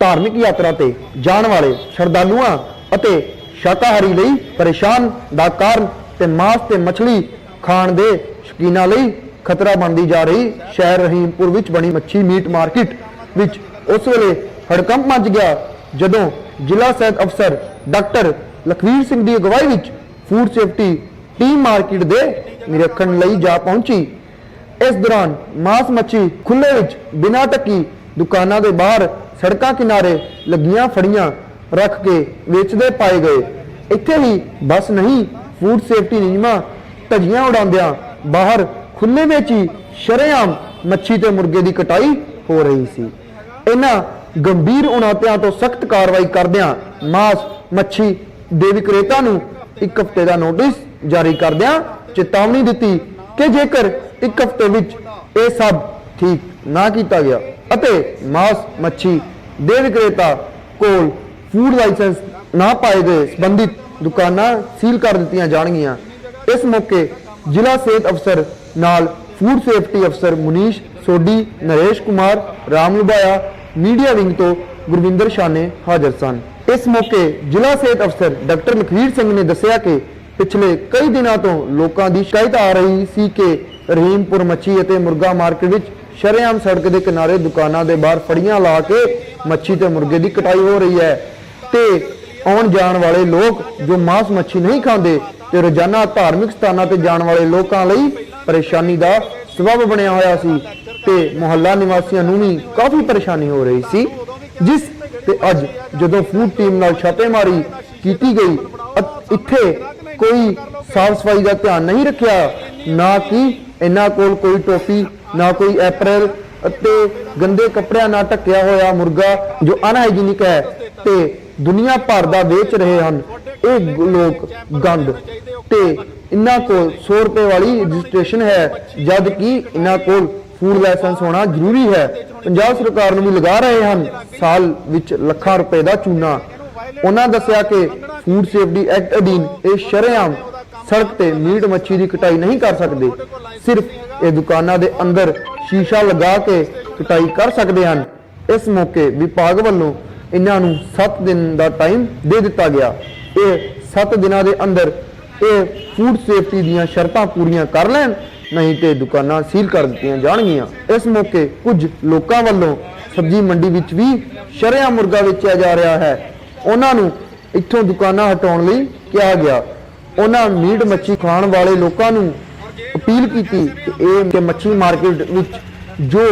ਧਾਰਮਿਕ ਯਾਤਰਾ ਤੇ ਜਾਣ ਵਾਲੇ ਸ਼ਰਧਾਲੂਆਂ ਅਤੇ ਸ਼ਾਕਾਹਾਰੀ ਲਈ ਪਰੇਸ਼ਾਨ ਦਾ ਕਾਰਨ ਤੇ ਮਾਸ ਤੇ ਮੱਛਲੀ ਖਾਣ ਦੇ ਸ਼ੌਕੀਨਾਂ ਲਈ ਖਤਰਾ ਬਣਦੀ ਜਾ ਰਹੀ। ਸ਼ਹਿਰ ਰਹੀਮਪੁਰ ਵਿੱਚ ਬਣੀ ਮੱਛੀ ਮੀਟ ਮਾਰਕੀਟ ਵਿੱਚ ਉਸ ਵੇਲੇ ਹੜਕੰਪ ਮਚ ਗਿਆ, ਜਦੋਂ ਜ਼ਿਲ੍ਹਾ ਸਿਹਤ ਅਫਸਰ ਡਾਕਟਰ ਲਖਵੀਰ ਸਿੰਘ ਦੀ ਅਗਵਾਈ ਵਿੱਚ ਫੂਡ ਸੇਫਟੀ ਟੀਮ ਮਾਰਕੀਟ ਦੇ ਨਿਰੀਖਣ ਲਈ ਜਾ ਪਹੁੰਚੀ। ਇਸ ਦੌਰਾਨ ਮਾਸ ਮੱਛੀ ਖੁੱਲੇ ਵਿੱਚ ਬਿਨਾਂ ਟੱਕੀ ਦੁਕਾਨਾਂ ਦੇ ਬਾਹਰ ਸੜਕਾਂ ਕਿਨਾਰੇ ਲੱਗੀਆਂ ਫੜੀਆਂ ਰੱਖ ਕੇ ਵੇਚਦੇ ਪਾਏ ਗਏ। ਇੱਥੇ ਹੀ ਬਸ ਨਹੀਂ ਫੂਡ ਸੇਫਟੀ ਨਿਯਮਾਂ ਧੱਜੀਆਂ ਉਡਾਉਂਦਿਆਂ ਬਾਹਰ ਖੁੱਲੇ ਵਿੱਚ ਹੀ ਸ਼ਰੇਆਮ ਮੱਛੀ ਤੇ ਮੁਰਗੇ ਦੀ ਕਟਾਈ ਹੋ ਰਹੀ ਸੀ। ਇਹਨਾਂ ਗੰਭੀਰ ਉਣਾਤਿਆਂ ਤੋਂ ਸਖਤ ਕਾਰਵਾਈ ਕਰਦਿਆਂ ਮਾਸ ਮੱਛੀ ਦੇ ਵਿਕਰੇਤਾ ਨੂੰ ਇੱਕ ਹਫ਼ਤੇ ਦਾ ਨੋਟਿਸ ਜਾਰੀ ਕਰਦਿਆਂ ਚੇਤਾਵਨੀ ਦਿੱਤੀ ਕਿ ਜੇਕਰ ਇੱਕ ਹਫ਼ਤੇ ਵਿੱਚ ਇਹ ਸਭ ਠੀਕ ਨਾ ਕੀਤਾ ਗਿਆ ਅਤੇ ਮਾਸ ਮੱਛੀ ਦੇ ਵਿਕਰੇਤਾ ਕੋਲ ਫੂਡ ਲਾਇਸੈਂਸ ਨਾ ਪਾਏ ਗਏ ਸੰਬੰਧਿਤ ਦੁਕਾਨਾਂ ਸੀਲ ਕਰ ਦਿੱਤੀਆਂ ਜਾਣਗੀਆਂ। ਇਸ ਮੌਕੇ ਜ਼ਿਲ੍ਹਾ ਸਿਹਤ ਅਫਸਰ ਨਾਲ ਫੂਡ ਸੇਫਟੀ ਅਫਸਰ ਮੁਨੀਸ਼ ਸੋਢੀ, ਨਰੇਸ਼ ਕੁਮਾਰ, ਰਾਮ ਲੁਬਾਇਆ ਮੀਡੀਆ ਵਿੰਗ ਤੋਂ ਗੁਰਵਿੰਦਰ ਸ਼ਾਨੇ ਹਾਜ਼ਰ ਸਨ। ਇਸ ਮੌਕੇ ਜ਼ਿਲ੍ਹਾ ਸਿਹਤ ਅਫਸਰ ਡਾਕਟਰ ਲਖਵੀਰ ਸਿੰਘ ਨੇ ਦੱਸਿਆ ਕਿ ਪਿਛਲੇ ਕਈ ਦਿਨਾਂ ਤੋਂ ਲੋਕਾਂ ਦੀ ਸ਼ਿਕਾਇਤ ਆ ਰਹੀ ਸੀ ਕਿ ਰਹੀਮਪੁਰ ਮੱਛੀ ਅਤੇ ਮੁਰਗਾ ਮਾਰਕੀਟ ਵਿੱਚ ਸ਼ਰੇਆਮ ਸੜਕ ਦੇ ਕਿਨਾਰੇ ਦੁਕਾਨਾਂ ਦੇ ਬਾਹਰ ਫੜੀਆਂ ਲਾ ਕੇ ਮੱਛੀ ਤੇ ਮੁਰਗੇ ਦੀ ਕਟਾਈ ਹੋ ਰਹੀ ਹੈ ਤੇ ਆਉਣ ਜਾਣ ਵਾਲੇ ਲੋਕ ਜੋ ਮਾਸ ਮੱਛੀ ਨਹੀਂ ਖਾਂਦੇ ਤੇ ਰੋਜ਼ਾਨਾ ਧਾਰਮਿਕ ਸਥਾਨਾਂ ਤੇ ਜਾਣ ਵਾਲੇ ਲੋਕਾਂ ਲਈ ਪਰੇਸ਼ਾਨੀ ਦਾ ਸਬਬ ਬਣਿਆ ਹੋਇਆ ਸੀ ਤੇ ਮੁਹੱਲਾ ਨਿਵਾਸੀਆਂ ਨੂੰ ਵੀ ਕਾਫੀ ਪਰੇਸ਼ਾਨੀ ਹੋ ਰਹੀ ਸੀ, ਜਿਸ ਤੇ ਅੱਜ ਜਦੋਂ ਫੂਡ ਟੀਮ ਨਾਲ ਛਾਪੇਮਾਰੀ ਕੀਤੀ ਗਈ ਇੱਥੇ ਕੋਈ ਸਾਫ਼ ਸਫ਼ਾਈ ਦਾ ਧਿਆਨ ਨਹੀਂ ਰੱਖਿਆ, ਨਾ ਕਿ ਇਹਨਾਂ ਕੋਲ ਕੋਈ ਟੋਪੀ ਨਾ ਕੋਈ ਐਪਰਲ ਅਤੇ ਗੰਦੇ ਕੱਪੜਿਆਂ ਨਾਲ ਢੱਕਿਆ ਹੋਇਆ ਮੁਰਗਾ ਜੋ ਅਨਹਾਈਜੀਨਿਕ ਹੈ ਤੇ ਦੁਨੀਆ ਭਰ ਦਾ ਵੇਚ ਰਹੇ ਹਨ। ਇਹ ਲੋਕ ਗੰਦ ਤੇ ਇਹਨਾਂ ਕੋਲ 100 ਰੁਪਏ ਵਾਲੀ ਰਜਿਸਟ੍ਰੇਸ਼ਨ ਹੈ ਜਦ ਕਿ ਇਹਨਾਂ ਕੋਲ ਫੂਡ ਲਾਇਸੈਂਸ ਹੋਣਾ ਜ਼ਰੂਰੀ ਹੈ। ਪੰਜਾਬ ਸਰਕਾਰ ਨੂੰ ਵੀ ਲਗਾ ਰਹੇ ਹਨ ਸਾਲ ਵਿੱਚ ਲੱਖਾਂ ਰੁਪਏ ਦਾ ਚੂਨਾ। ਉਹਨਾਂ ਦੱਸਿਆ ਕਿ ਫੂਡ ਸੇਫਟੀ ਐਕਟ ਅਧੀਨ ਇਹ ਸ਼ਰੇਆਮ ਸੜਕ ਤੇ ਮੀਟ ਮੱਛੀ ਦੀ ਕਟਾਈ ਨਹੀਂ ਕਰ ਸਕਦੇ। ਸਿਰਫ ਇਹ ਦੁਕਾਨਾਂ ਦੇ ਅੰਦਰ ਸ਼ੀਸ਼ਾ ਲਗਾ ਕੇ ਕਟਾਈ ਕਰ ਸਕਦੇ ਹਨ। ਇਸ ਮੌਕੇ ਵਿਭਾਗ ਵੱਲੋਂ ਇਹਨਾਂ ਨੂੰ 7 ਦਿਨ ਦਾ ਟਾਈਮ ਦੇ ਦਿੱਤਾ ਗਿਆ। ਇਹ 7 ਦਿਨਾਂ ਦੇ ਅੰਦਰ ਇਹ ਫੂਡ ਸੇਫਟੀ ਦੀਆਂ ਸ਼ਰਤਾਂ ਪੂਰੀਆਂ ਕਰ ਲੈਣ, ਨਹੀਂ ਤੇ ਦੁਕਾਨਾਂ ਸੀਲ ਕਰ ਦਿੱਤੀਆਂ ਜਾਣਗੀਆਂ। ਇਸ ਮੌਕੇ ਕੁਝ ਲੋਕਾਂ ਵੱਲੋਂ ਸਬਜ਼ੀ ਮੰਡੀ ਵਿੱਚ ਵੀ ਸ਼ਰੇਆਮ ਮੁਰਗਾ ਵੇਚਿਆ ਜਾ ਰਿਹਾ ਹੈ। ਉਹਨਾਂ ਨੂੰ ਇੱਥੋਂ ਦੁਕਾਨਾਂ ਹਟਾਉਣ ਲਈ ਕਿਹਾ ਗਿਆ। ਉਹਨਾਂ ਮੀਟ ਮੱਛੀ ਖਾਣ ਵਾਲੇ ਲੋਕਾਂ ਨੂੰ ਅਪੀਲ ਕੀਤੀ ਕਿ ਇਹ ਕਿ ਮੱਛੀ ਮਾਰਕੀਟ ਵਿੱਚ ਜੋ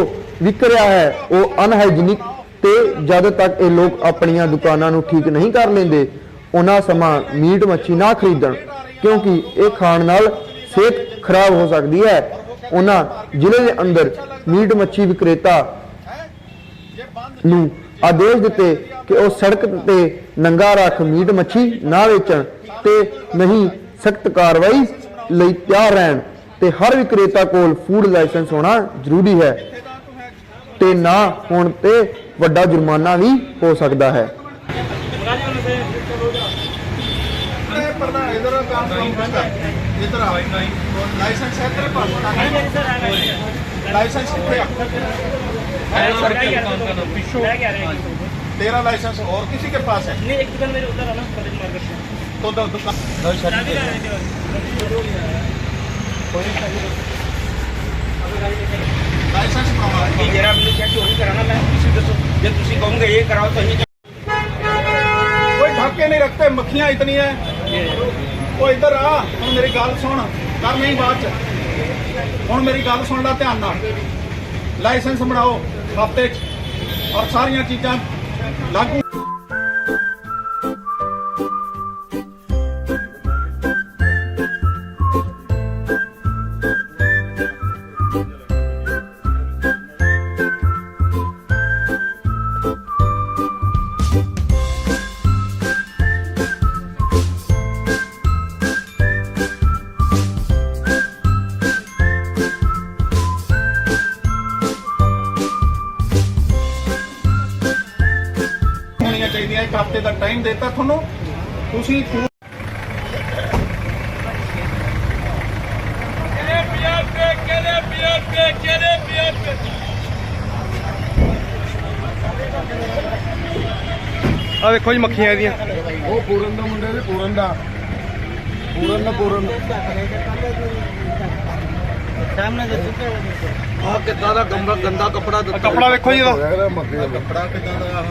ਵਿਕ ਰਿਹਾ ਹੈ, ਉਹ ਅਨਹਾਈਜੀਨਿਕ ਤੇ ਜਦ ਤੱਕ ਇਹ ਲੋਕ ਆਪਣੀਆਂ ਦੁਕਾਨਾਂ ਨੂੰ ਠੀਕ ਨਹੀਂ ਕਰ ਲੈਂਦੇ, ਉਹਨਾਂ ਸਮਾਂ ਮੀਟ ਮੱਛੀ ਨਾ ਖਰੀਦਣ। ਕਿਉਂਕਿ ਇਹ ਖਾਣ ਨਾਲ ਸਿਹਤ ਖਰਾਬ ਹੋ ਸਕਦੀ ਹੈ। ਉਹਨਾਂ ਜ਼ਿਲ੍ਹੇ ਦੇ ਅੰਦਰ ਮੀਟ ਮੱਛੀ ਵਿਕਰੇਤਾ ਨੂੰ ਆਦੇਸ਼ ਦਿੱਤੇ ਕਿ ਉਹ ਸੜਕ ਤੇ ਨੰਗਾ ਰੱਖ ਮੀਟ ਮੱਛੀ ਨਾ ਵੇਚਣ ਤੇ ਨਹੀਂ ਸਖਤ ਕਾਰਵਾਈ ਲਈ ਤਿਆਰ ਰਹਿਣ। ਤੇ ਹਰ ਵਿਕਰੇਤਾ ਕੋਲ ਫੂਡ ਲਾਇਸੈਂਸ ਹੋਣਾ ਜ਼ਰੂਰੀ ਹੈ ਤੇ ਨਾ ਹੋਣ ਤੇ ਵੱਡਾ ਜੁਰਮਾਨਾ ਵੀ ਹੋ ਸਕਦਾ ਹੈ प्रधान इधर काम करता इधर आओ लाइसेंस है तेरे पास लाइसेंस कितने तेरा लाइसेंस और किसी के पास है नहीं एक दुकान मेरे उधर है ना कॉलेज मार्केट में तो दो दुकान चाबी कहाँ रहती है लाइसेंस बनवा ये जरा मैंने चेक नहीं कराना मैं किसी को जब तुसी कहोगे ये कराओ तो ये कोई ढाके नहीं रखते मक्खियां इतनी है ਉਹ ਇੱਧਰ ਆ ਹੁਣ ਮੇਰੀ ਗੱਲ ਸੁਣ ਕਰ ਨਹੀਂ ਬਾਅਦ ਚ ਹੁਣ ਮੇਰੀ ਗੱਲ ਸੁਣ ਲੈ ਧਿਆਨ ਨਾਲ ਲਾਇਸੈਂਸ ਬਣਾਓ ਹਫਤੇ ਚ ਔਰ ਸਾਰੀਆਂ ਚੀਜ਼ਾਂ ਲਾਗੂ ਦਿੱਤਾ ਤੁਹਾਨੂੰ। ਤੁਸੀਂ ਆ ਵੇਖੋ ਜੀ ਮੱਖੀਆਂ ਇਹਦੀਆਂ। ਉਹ ਪੂਰਨ ਦਾ ਮੁੰਡੇ ਦੇ। ਪੂਰਨ ਦਾ ਪੂਰਨ। ਦਾ ਪੂਰਨ ਆ ਕਿੱਦਾਂ ਦਾ ਗੰਦਾ ਗੰਦਾ ਕੱਪੜਾ ਕੱਪੜਾ ਵੇਖੋ ਜੀ ਇਹਦਾ। ਦਾ ਕੱਪੜਾ ਕਿੱਦਾਂ ਦਾ ਆਹ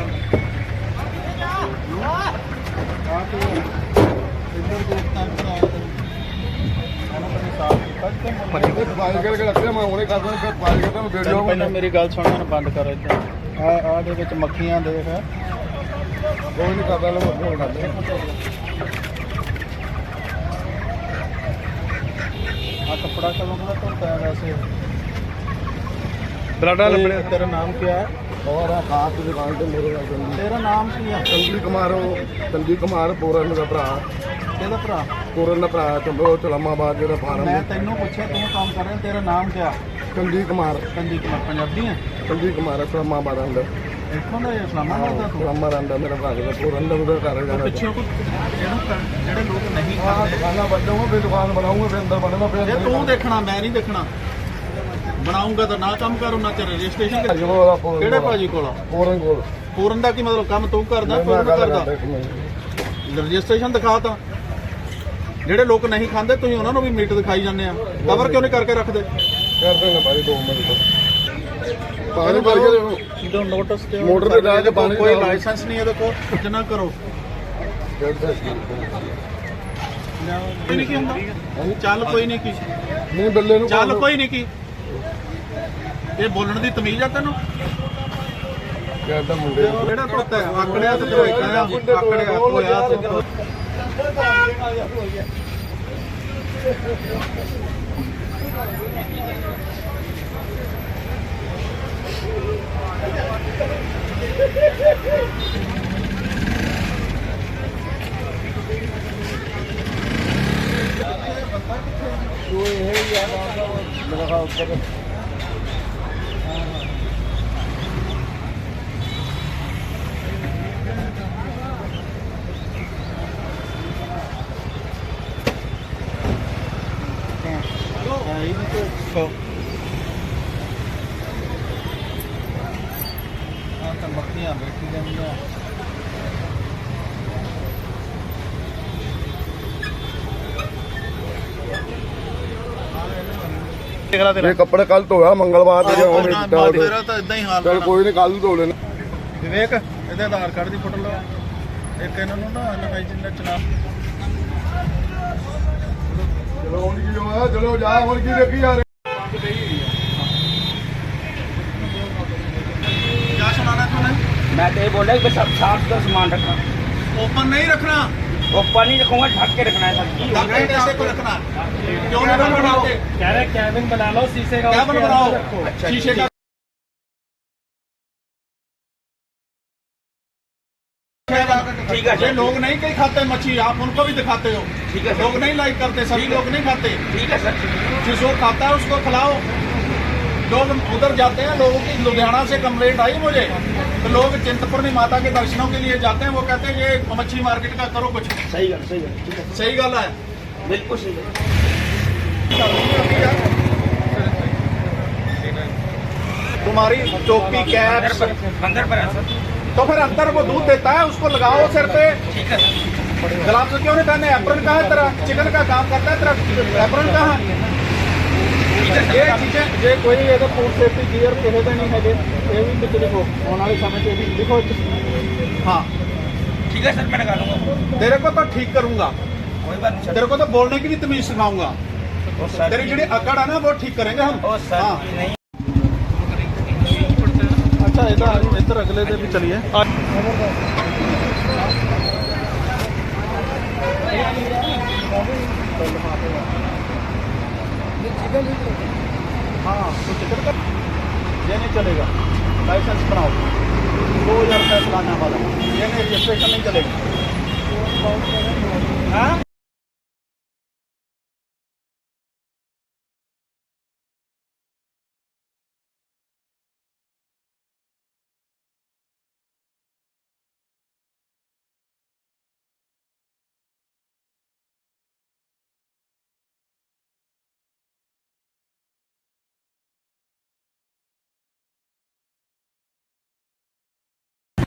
ਮੈਂ ਹੁਣੇ ਕਰਦਾ ਫਿਰ ਮੈਂ ਵੀਡੀਓ ਪਹਿਲਾਂ ਮੇਰੀ ਗੱਲ ਸੁਣਨ ਬੰਦ ਕਰ ਇੱਥੇ ਆ ਆ ਦੇ ਵਿੱਚ ਮੱਖੀਆਂ ਦੇਖ। ਕੋਈ ਨਹੀਂ ਕਰਦਾ ਲੋ ਹੋ ਕਰਦੇ ਆ ਕੱਪੜਾ ਕਦੋਂ ਦਾ ਧੋਤਾ ਹੈ ਵੈਸੇ? ਬਲਾਡਾ ਲੱਭਣੇ ਤੇਰਾ ਨਾਮ ਕੀ ਹੈ और ਆਕਾਸ਼ ਦੀ ਦੁਕਾਨ ਤੇ ਮੇਰੇ ਨਾਲ ਸੰਦੀਪ ਤੇਰਾ ਨਾਮ ਕੀ ਆ? ਸੰਦੀਪ ਕੁਮਾਰ ਉਹ ਸੰਦੀਪ ਕੁਮਾਰ ਪੂਰਨ ਦਾ ਭਰਾ। ਕਿਹਦਾ ਭਰਾ? ਪੂਰਨ ਦਾ ਭਰਾ ਚੰਬੋ ਚਲਾਮਾਬਾਦ ਜਿਹੜਾ ਫਾਰਮ ਮੈਂ ਤੈਨੂੰ ਪੁੱਛਿਆ ਤੂੰ ਕੰਮ ਕਰ ਰਿਹਾ ਤੇਰਾ ਨਾਮ ਕੀ ਆ? ਸੰਦੀਪ ਕੁਮਾਰ। ਕੰਦੀ ਕੁਮਾਰ ਪੰਜਾਬੀ ਹੈ ਸੰਦੀਪ ਕੁਮਾਰ ਚਲਾਮਾਬਾਦ ਦਾ ਇੱਥੋਂ ਦਾ ਇਸਲਾਮਾ ਦਾ ਤੂੰ? ਚਲਾਮਾਬਾਦ ਦਾ ਮੇਰਾ ਭਰਾ ਜਿਹੜਾ ਪੂਰਨ ਦਾ ਉਹਦਾ ਘਰ ਜਾਣਾ ਪਿੱਛੇ ਕੋ ਜਿਹੜੇ ਲੋਕ ਨਹੀਂ ਆਹ ਦੁਕਾਨਾਂ ਵੱਲੋਂ ਫਿਰ ਦੁਕਾਨ ਬਣਾਉਂਗਾ ਫਿਰ ਅੰਦਰ ਬਣੇਗਾ ਫਿਰ ਤੂੰ ਦੇਖਣਾ ਮੈਂ ਨਹੀਂ ਦੇਖਣਾ। ਬਣਾਉਂਗਾ ਤਾਂ ਨਾ ਕੰਮ ਕਰ ਉਹਨਾਂ ਚ ਰਜਿਸਟ੍ਰੇਸ਼ਨ ਪੂਰਨ ਕਿਹੜੇ ਭਾਜੀ ਕੋਲ ਪੂਰਨ ਕੋਲ। ਪੂਰਨ ਦਾ ਕੀ ਮਤਲਬ? ਕੰਮ ਤੂੰ ਕਰਦਾ ਮੈਂ ਪੂਰਨ ਗੱਲ ਕਰਦਾ ਕਰਦਾ। ਇੱਕ ਮਿੰਟ ਰਜਿਸਟ੍ਰੇਸ਼ਨ ਦਿਖਾ ਤਾਂ। ਜਿਹੜੇ ਲੋਕ ਨਹੀਂ ਖਾਂਦੇ ਤੁਸੀਂ ਉਹਨਾਂ ਨੂੰ ਵੀ ਮੀਟ ਦਿਖਾਈ ਜਾਂਦੇ ਆ। ਕਵਰ ਕਿਉਂ ਨਹੀਂ ਕਰਕੇ ਰੱਖਦੇ? ਕਰਦੇ ਨੇ ਭਾਈ 2 ਮਿੰਟ। ਤੋਂ ਪਾਣੀ ਭਰ ਕੇ ਦੇਣੋ ਜਦੋਂ ਨੋਟਿਸ ਤੇ ਮੋਟਰ ਤੇ ਲਾ ਕੇ ਪਾਣੀ ਕੋਈ। ਲਾਇਸੈਂਸ ਨਹੀਂ ਇਹਦੇ ਕੋਲ ਕੁਝ ਨਾ ਕਰੋ ਕੋਈ ਨਹੀਂ ਕੀ ਹੁੰਦਾ? ਚੱਲ ਕੋਈ ਨਹੀਂ ਕੀ। ਨਹੀਂ ਬੱਲੇ ਨੂੰ ਚੱਲ ਕੋਈ ਨਹੀਂ ਕੀ। ਇਹ ਬੋਲਣ ਦੀ ਤਮੀਜ਼ ਆ ਤੈਨੂੰ? ਕਹਿੰਦਾ ਮੁੰਡੇ ਜਿਹੜਾ ਪੁੱਤ ਹੈ ਆਕੜਿਆ ਤੇ ਕੋਈ ਕਹਿੰਦਾ ਆਕੜਿਆ ਹੋਇਆ ਤਾਂ ਬੈਠੀ ਲਾ ਤੇਰਾ ਇਹ ਕੱਪੜੇ ਕੱਲ ਧੋਇਆ ਮੰਗਲਵਾਰ ਦੇ ਆਹ, ਨਾ, ਉਹਦੇ। ਮੇਰਾ ਤਾਂ ਇਦਾਂ ਹੀ ਹਾਲ ਚੱਲ। ਕੋਈ ਨਹੀਂ ਕੱਲ ਧੋ ਲੈਣਾ ਵਿਵੇਕ ਇਹਦੇ ਆਧਾਰ ਕਾਰਡ ਦੀ ਫੋਟੋ ਲਓ ਇੱਕ ਇਹਨਾਂ ਨੂੰ ਨਾ ਐਨਆਈਜੀ ਦਾ ਚਲਾ ਚਲੋ ਹੁਣ ਕੀ ਹੋਇਆ ਚਲੋ ਜਾ ਹੁਣ ਕੀ ਦੇਖੀ ਯਾਰ क्या सुनाना तूने मैं तो ये बोला कि सब साफ का सामान रखना ओपन नहीं रखना और पानी रखूंगा ढक के रखना है सब ढक के कैसे को रखना क्यों नहीं रखना कह रहे कैबिन बना लो शीशे का क्या उसके अंदर बनवाओ रखो। शीशे का ठीक है ये लोग नहीं कहीं खाते मच्छी आप उनको भी दिखाते हो ठीक है सर। लोग नहीं लाइक करते सभी लोग नहीं खाते ठीक है सर जिसको खाता है उसको खिलाओ लोग उधर जाते हैं लोगों की लुधियाना से कंप्लेंट आई मुझे तो लोग चिंतपूर्णी माता के दर्शनों के लिए जाते हैं वो कहते हैं ये मच्छी मार्केट का करो कुछ सही गल सही गल ठीक है सही गल है बिल्कुल सही गल तुम्हारी टोपी कैप अंदर पर अंदर पर है सर तो फिर अंतर वो दूध देता है उसको लगाओ सिर पे। गुलाब से क्यों नहीं पहने एप्रन कहा है तेरा? चिकन का काम करता है तेरा? एप्रन कहा? है। तो, हाँ। तो ठीक करूँगा। तो बोलने की भी तमीज सिखाऊँगा तेरी जी अकड़ है ना वो ठीक करेंगे हम। इधर अगले दे भी चलिए हाँ ये नहीं चलेगा लाइसेंस बनाओ दो हज़ार रुपये चलाने वाला ये नहीं रजिस्ट्रेशन नहीं चलेगा हाँ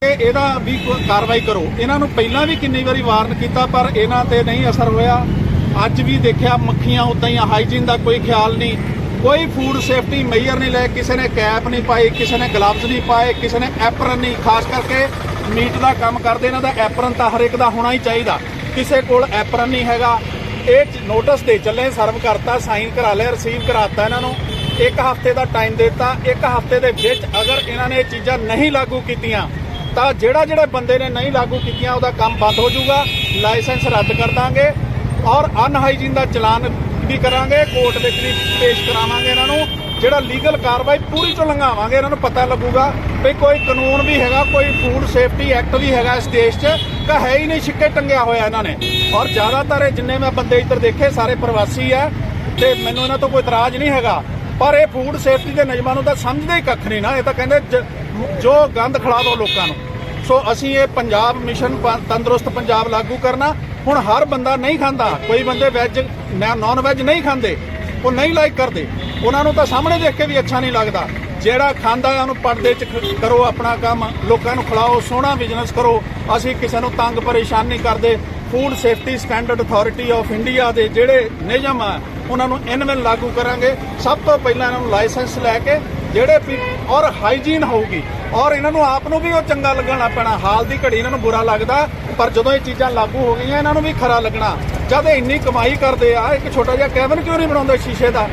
ਕਿ ਇਹਦਾ ਵੀ ਕੋਈ ਕਾਰਵਾਈ ਕਰੋ। ਇਹਨਾਂ ਨੂੰ ਪਹਿਲਾਂ ਵੀ ਕਿੰਨੀ ਵਾਰੀ ਵਾਰਨ ਕੀਤਾ, ਪਰ ਇਹਨਾਂ ਤੇ ਨਹੀਂ ਅਸਰ ਹੋਇਆ। ਅੱਜ ਵੀ ਦੇਖਿਆ ਮੱਖੀਆਂ ਉਦਾਂ ਹੀ ਹਾਈਜੀਨ ਦਾ ਕੋਈ ਖਿਆਲ ਨਹੀਂ। ਕੋਈ ਫੂਡ ਸੇਫਟੀ ਮੇਜਰ ਨਹੀਂ ਲੈ, ਕਿਸੇ ਨੇ ਕੈਪ ਨਹੀਂ ਪਾਈ, ਕਿਸੇ ਨੇ ਗਲਵਜ਼ ਨਹੀਂ ਪਾਏ, ਕਿਸੇ ਨੇ ਐਪਰਨ ਨਹੀਂ। ਖਾਸ ਕਰਕੇ ਮੀਟ ਦਾ ਕੰਮ ਕਰਦੇ, ਇਹਨਾਂ ਦਾ ਐਪਰਨ ਤਾਂ ਹਰ ਇੱਕ ਦਾ ਹੋਣਾ ਹੀ ਚਾਹੀਦਾ। ਕਿਸੇ ਕੋਲ ਐਪਰਨ ਨਹੀਂ ਹੈਗਾ। ਇਹ ਨੋਟਿਸ ਦੇ ਚੱਲੇ ਸਰਵ ਕਰਤਾ ਸਾਈਨ ਕਰਾ ਲਿਆ ਰਿਸੀਵ ਕਰਾਤਾ ਇਹਨਾਂ ਨੂੰ। ਇੱਕ ਹਫ਼ਤੇ ਦਾ ਟਾਈਮ ਦਿੱਤਾ। ਇੱਕ ਹਫ਼ਤੇ ਦੇ ਵਿੱਚ ਅਗਰ ਇਹਨਾਂ ਨੇ ਇਹ ਚੀਜ਼ਾਂ ਨਹੀਂ ਲਾਗੂ ਕੀਤੀਆਂ ਤਾਂ ਜਿਹੜਾ ਜਿਹੜੇ ਬੰਦੇ ਨੇ ਨਹੀਂ ਲਾਗੂ ਕੀਤੀਆਂ, ਉਹਦਾ ਕੰਮ ਬੰਦ ਹੋ ਜਾਊਗਾ। ਲਾਇਸੈਂਸ ਰੱਦ ਕਰ ਦਾਂਗੇ ਔਰ ਅਨਹਾਈਜੀਨ ਦਾ ਚਲਾਨ ਵੀ ਕਰਾਂਗੇ। ਕੋਰਟ ਵਿੱਚ ਵੀ ਪੇਸ਼ ਕਰਾਵਾਂਗੇ ਇਹਨਾਂ ਨੂੰ। ਜਿਹੜਾ ਲੀਗਲ ਕਾਰਵਾਈ ਪੂਰੀ ਤੋਂ ਲੰਘਾਵਾਂਗੇ, ਇਹਨਾਂ ਨੂੰ ਪਤਾ ਲੱਗੂਗਾ ਵੀ ਕੋਈ ਕਾਨੂੰਨ ਵੀ ਹੈਗਾ, ਕੋਈ ਫੂਡ ਸੇਫਟੀ ਐਕਟ ਵੀ ਹੈਗਾ ਇਸ ਦੇਸ਼ 'ਚ, ਤਾਂ ਹੈ ਹੀ ਨਹੀਂ ਛਿੱਕੇ ਟੰਗਿਆ ਹੋਇਆ ਇਹਨਾਂ ਨੇ। ਔਰ ਜ਼ਿਆਦਾਤਰ ਇਹ ਜਿੰਨੇ ਮੈਂ ਬੰਦੇ ਇੱਧਰ ਦੇਖੇ, ਸਾਰੇ ਪ੍ਰਵਾਸੀ ਆ, ਤੇ ਮੈਨੂੰ ਇਹਨਾਂ ਤੋਂ ਕੋਈ ਇਤਰਾਜ਼ ਨਹੀਂ ਹੈਗਾ। ਪਰ ਇਹ ਫੂਡ ਸੇਫਟੀ ਦੇ ਨਿਯਮਾਂ ਨੂੰ ਤਾਂ ਸਮਝਦੇ ਹੀ ਕੱਖ ਨਹੀਂ ਨਾ, ਇਹ ਤਾਂ ਕਹਿੰਦੇ ਜ- ਜੋ ਗੰਦ ਖੜਾ ਦਿਓ ਲੋਕਾਂ ਨੂੰ। ਸੋ ਅਸੀਂ ਇਹ ਪੰਜਾਬ ਮਿਸ਼ਨ ਤੰਦਰੁਸਤ ਪੰਜਾਬ ਲਾਗੂ ਕਰਨਾ। ਹੁਣ ਹਰ ਬੰਦਾ ਨਹੀਂ ਖਾਂਦਾ। ਕੋਈ ਬੰਦੇ ਵੈਜ ਨਾਨ ਵੈਜ ਨਹੀਂ ਖਾਂਦੇ। ਉਹ ਨਹੀਂ ਲਾਈਕ ਕਰਦੇ। ਉਹਨਾਂ ਨੂੰ ਤਾਂ ਸਾਹਮਣੇ ਦੇਖ ਕੇ ਵੀ ਅੱਛਾ ਨਹੀਂ ਲੱਗਦਾ। ਜਿਹੜਾ ਖਾਂਦਾ ਹੈ, ਉਹਨੂੰ ਪਰਦੇ 'ਚ ਕਰੋ ਆਪਣਾ ਕੰਮ। ਲੋਕਾਂ ਨੂੰ ਖਿਲਾਓ, ਸੋਹਣਾ ਬਿਜ਼ਨਸ ਕਰੋ। ਅਸੀਂ ਕਿਸੇ ਨੂੰ ਤੰਗ ਪਰੇਸ਼ਾਨ ਨਹੀਂ ਕਰਦੇ। Food safety standard authority of India ਦੇ ਜਿਹੜੇ ਨਿਯਮ ਆ, ਉਹਨਾਂ ਨੂੰ ਇਨਵੈਨ ਲਾਗੂ ਕਰਾਂਗੇ। ਸਭ ਤੋਂ ਪਹਿਲਾਂ ਇਹਨਾਂ ਨੂੰ ਲਾਇਸੈਂਸ ਲੈ ਕੇ ਜਿਹੜੇ ਔਰ ਹਾਈਜੀਨ ਹੋਊਗੀ ਔਰ ਇਹਨਾਂ ਨੂੰ ਆਪ ਨੂੰ ਵੀ ਉਹ ਚੰਗਾ ਲੱਗਣਾ ਪੈਣਾ। ਹਾਲ ਦੀ ਘੜੀ ਇਹਨਾਂ ਨੂੰ ਬੁਰਾ ਲੱਗਦਾ, ਪਰ ਜਦੋਂ ਇਹ ਚੀਜ਼ਾਂ ਲਾਗੂ ਹੋ ਗਈਆਂ, ਇਹਨਾਂ ਨੂੰ ਵੀ ਖਰਾ ਲੱਗਣਾ। ਜਦ ਇੰਨੀ ਕਮਾਈ ਕਰਦੇ ਆ, ਇੱਕ ਛੋਟਾ ਜਿਹਾ ਕੈਬਨ ਕਿਉਂ ਨਹੀਂ ਬਣਾਉਂਦੇ ਸ਼ੀਸ਼ੇ ਦਾ?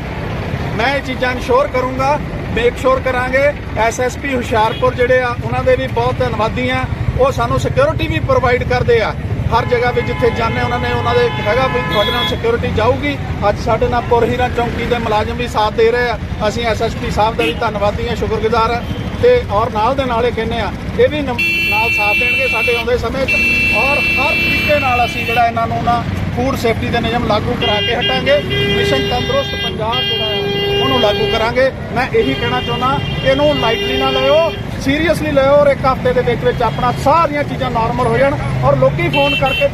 ਮੈਂ ਇਹ ਚੀਜ਼ਾਂ ਇਨਸ਼ੋਰ ਕਰੂੰਗਾ ਮੇਕ ਸ਼ੋਰ ਕਰਾਂਗੇ ਐਸਐਸਪੀ ਹੁਸ਼ਿਆਰਪੁਰ ਜਿਹੜੇ ਆ, ਉਹਨਾਂ ਦੇ ਵੀ ਬਹੁਤ ਧੰਨਵਾਦੀ ਆ। ਉਹ ਸਾਨੂੰ ਸਿਕਿਉਰਿਟੀ ਵੀ ਪ੍ਰੋਵਾਈਡ ਕਰਦੇ ਆ। ਹਰ ਜਗ੍ਹਾ ਤੇ ਜਿੱਥੇ ਜਾਂਦੇ, ਉਹਨਾਂ ਨੇ ਉਹਨਾਂ ਦੇ ਹੈਗਾ ਵੀ ਤੁਹਾਡੇ ਨਾਲ ਸਿਕਿਉਰਿਟੀ ਜਾਊਗੀ। ਅੱਜ ਸਾਡੇ ਨਾਲ ਪੁਰਹੀਰਾ ਚੌਂਕੀ ਦੇ ਮੁਲਾਜ਼ਮ ਵੀ ਸਾਥ ਦੇ ਰਹੇ ਆ। ਅਸੀਂ ਐਸਐਸਪੀ ਸਾਹਿਬ ਦਾ ਵੀ ਧੰਨਵਾਦੀ ਆ, ਸ਼ੁਕਰਗੁਜ਼ਾਰ ਆ। ਤੇ ਔਰ ਨਾਲ ਦੇ ਨਾਲ ਇਹ ਕਹਿੰਦੇ ਆ, ਇਹ ਵੀ ਨਮ- ਨਾਲ ਸਾਥ ਦੇਣਗੇ ਸਾਡੇ ਆਉਂਦੇ ਸਮੇਂ 'ਚ। ਔਰ ਹਰ ਤਰੀਕੇ ਨਾਲ ਅਸੀਂ ਜਿਹੜਾ ਇਹਨਾਂ ਨੂੰ ਨਾ ਫੂਡ ਸੇਫਟੀ ਦੇ ਨਿਯਮ ਲਾਗੂ ਕਰਾ ਕੇ ਹਟਾਂਗੇ। ਮਿਸ਼ਨ ਤੰਦਰੁਸਤ ਪੰਜਾਬ ਜਿਹੜਾ ਹੈ ਉਹਨੂੰ ਲਾਗੂ ਕਰਾਂਗੇ। ਮੈਂ ਇਹੀ ਕਹਿਣਾ ਚਾਹੁੰਦਾ ਕਿ ਇਹਨੂੰ ਲਾਈਟਲੀ ਨਾ ਲਿਓ ਸੀਰੀਅਸਲੀ ਲਿਓ ਔਰ ਇੱਕ ਹਫ਼ਤੇ ਦੇ ਵਿੱਚ ਵਿੱਚ ਆਪਣਾ ਸਾਰੀਆਂ ਚੀਜ਼ਾਂ ਨਾਰਮਲ ਹੋ ਜਾਣ ਔਰ ਲੋਕੀ ਫੋਨ ਕਰਕੇ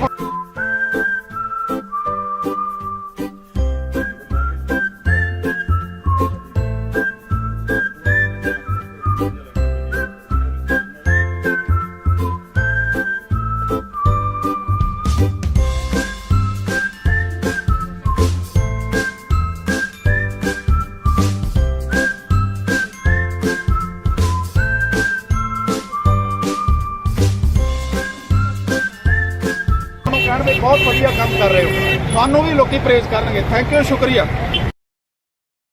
ਤੁਹਾਨੂੰ ਵੀ ਲੋਕੀ ਪ੍ਰੇਜ਼ ਕਰਨਗੇ। ਥੈਂਕ ਯੂ ਸ਼ੁਕਰੀਆ।